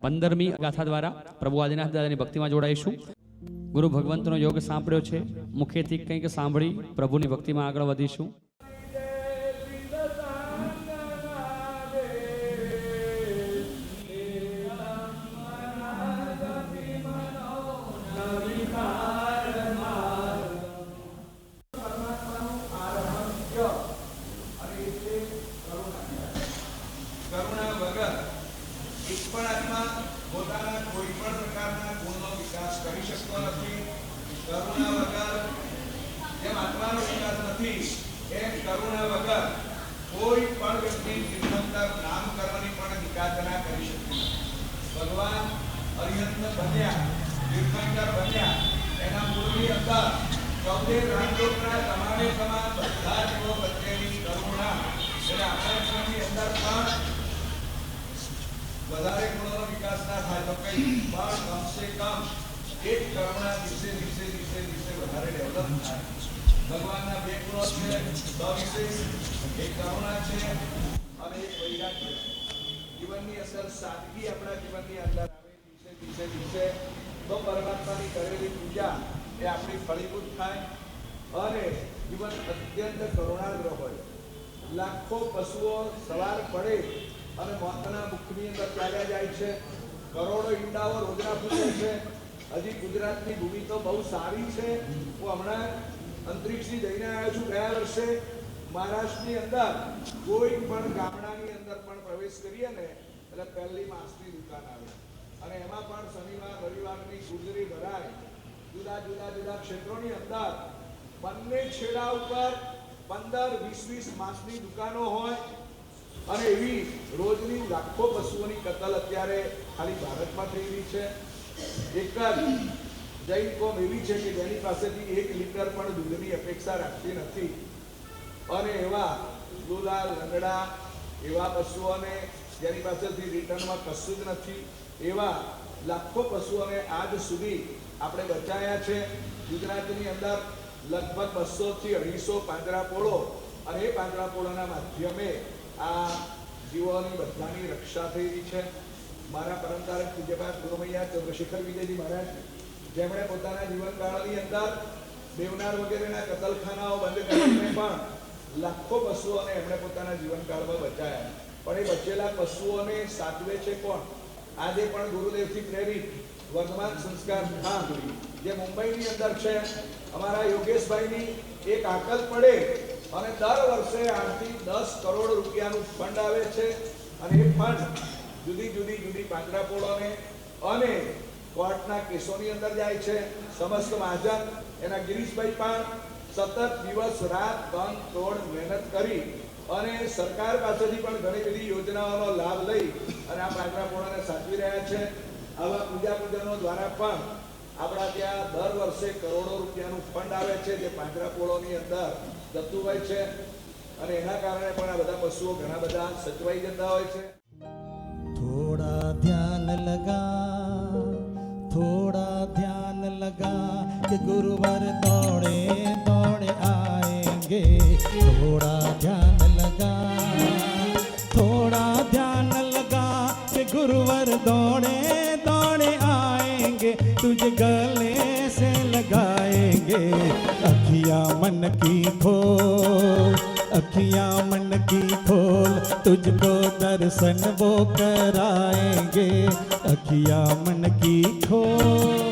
પંદરમી ગાથા દ્વારા પ્રભુ આદિનાથ દાદાની ભક્તિમાં જોડાઈશું. ગુરુ ભગવંતનો યોગ સાંભળ્યો છે. મુખેથી કંઈક સાંભળી પ્રભુની ભક્તિમાં આગળ વધીશું. પોતાના કોઈ પણ નામ કરવાની પણ વિકાસ ના કરી શકતી ભગવાન અરિહંત બન્યા, તીર્થંકર બન્યા, એના મૂળની અંદર ચૌદે તમામે તમામ બધા જીવો પ્રત્યેની કરુણા એટલે આપણા જીવનની અંદર પણ વધારે ગુણોનો વિકાસ ના કઈ પણ કમસે પૂજા એ આપણી ફળીભૂત થાય અને જીવન અત્યંત કરુણાગ્ર હોય લાખો પશુઓ સવાર પડે અને મોતના મુખની અંદર ચાલ્યા જાય છે. કરોડો ઈંડાઓ રોજના ફૂટે છે. હજી ગુજરાતની ભૂમિ તો બહુ સારી છે. હું હમણાં અંતરિક્ષથી જઈને આવ્યો છું ગયા વર્ષે. મહારાષ્ટ્રની અંદર કોઈ પણ ગામડાની અંદર પણ પ્રવેશ કરીએ ને, એટલે પહેલી માસની દુકાન આવે. અને એમાં પણ શનિવાર, રવિવારની ગુજરી ભરાય. જુદા જુદા જુદા ક્ષેત્રોની અંદર બંને છેડા ઉપર પંદર, વીસ વીસ માસની દુકાનો હોય. અને એવી રોજની લાખો પશુઓની કતલ અત્યારે ખાલી ભારતમાં થઈ રહી છે. એક જ જૈન કોમ એવી છે કે જેની પાસેથી એક લીટર પણ દૂધની અપેક્ષા રાખતી નથી. અને એવા લુલાલ લંગડા એવા પશુઓને જેની પાસેથી રિટર્નમાં કશું જ નથી. એવા લાખો પશુઓને આજ સુધી આપણે બચાયા છે. ગુજરાતની અંદર લગભગ બસો થી અઢીસો પાંજરાપોળો અને એ પાંજરાપોળોના માધ્યમે આ જીવોની બધાની રક્ષા થયેલી છે. મારા પરંપરાગત પૂજ્યપાદ ગુરુમૈયા ચંદ્રશેખર વિજયજી મહારાજ, જેમણે પોતાના જીવનકાળની અંદર દેવનાર વગેરેના કતલખાનાઓ બંધ કરીને પણ લાખો પશુઓને એમણે પોતાના જીવનકાળમાં બચાયા. પણ એ બચેલા પશુઓને સાચવે છે કોણ? આજે પણ ગુરુદેવથી પ્રેરિત વર્તમાન સંસ્કાર ધામ જે મુંબઈની અંદર છે. અમારા યોગેશભાઈની એક આકલ પડે અને દર વર્ષે આઠથી દસ કરોડ રૂપિયાનું ફંડ આવે છે. અને એ ફંડ જુદી જુદી જુદી પાંજરાપોળોને અને કોર્ટના કેસોની અંદર જાય છે. સમસ્ત મહાજન એના ગિરીશભાઈ પણ સતત દિવસ રાત બંધ તોડ મહેનત કરી અને સરકાર પાસેથી પણ ઘણી બધી યોજનાઓનો લાભ લઈ અને આ પાંજરાપોળાને સાચવી રહ્યા છે. આવા પૂજા પૂજનો દ્વારા પણ આપણા ત્યાં દર વર્ષે કરોડો રૂપિયાનું ફંડ આવે છે, જે પાંજરા અંદર જતું હોય છે. અને એના કારણે પણ આ બધા પશુઓ ઘણા બધા સચવાઈ જતા હોય છે. થોડા ધ્યાન લગા, થોડા ધ્યાન લગા કે ગુરુવાર દોડે દોડે આએંગે થોડા ધ્યાન લગા, થોડા ધ્યાન લગા કે ગુરુવાર દોડે गले से लगाएँगे। अखिया मन की खोल, अखिया मन की खोल, तुझको दर्शन वो कराएँगे। अखिया मन की खोल।